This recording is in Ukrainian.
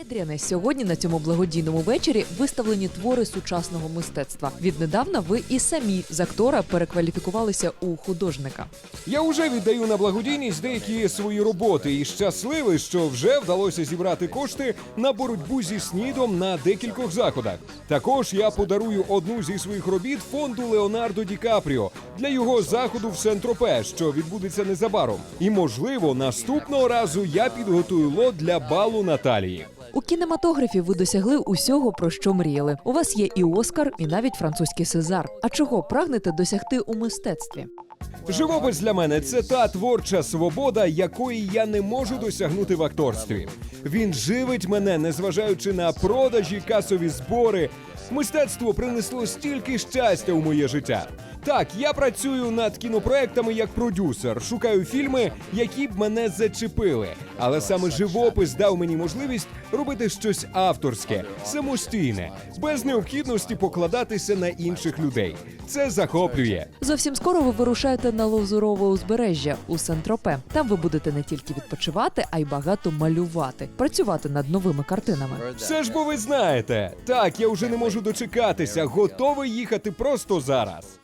Едріане, сьогодні на цьому благодійному вечорі виставлені твори сучасного мистецтва. Віднедавна ви і самі з актора перекваліфікувалися у художника. Я вже віддаю на благодійність деякі свої роботи і щасливий, що вже вдалося зібрати кошти на боротьбу зі снідом на декількох заходах. Також я подарую одну зі своїх робіт фонду Леонардо Ді Капріо для його заходу в Сент-Тропе, що відбудеться незабаром. І можливо, наступного разу я підготую лот для балу Наталії. У кінематографі ви досягли усього, про що мріяли. У вас є і Оскар, і навіть французький Сезар. А чого прагнете досягти у мистецтві? Живопис для мене це та творча свобода, якої я не можу досягнути в акторстві. Він живить мене, незважаючи на продажі, касові збори. Мистецтво принесло стільки щастя у моє життя. Так, я працюю над кінопроектами як продюсер, шукаю фільми, які б мене зачепили. Але саме живопис дав мені можливість робити щось авторське, самостійне, без необхідності покладатися на інших людей. Це захоплює. Зовсім скоро ви вирушаєте на Лозурове узбережжя у Сент-Тропе. Там ви будете не тільки відпочивати, а й багато малювати, працювати над новими картинами. Все ж бо ви знаєте. Так, я вже не можу дочекатися, готовий їхати просто зараз.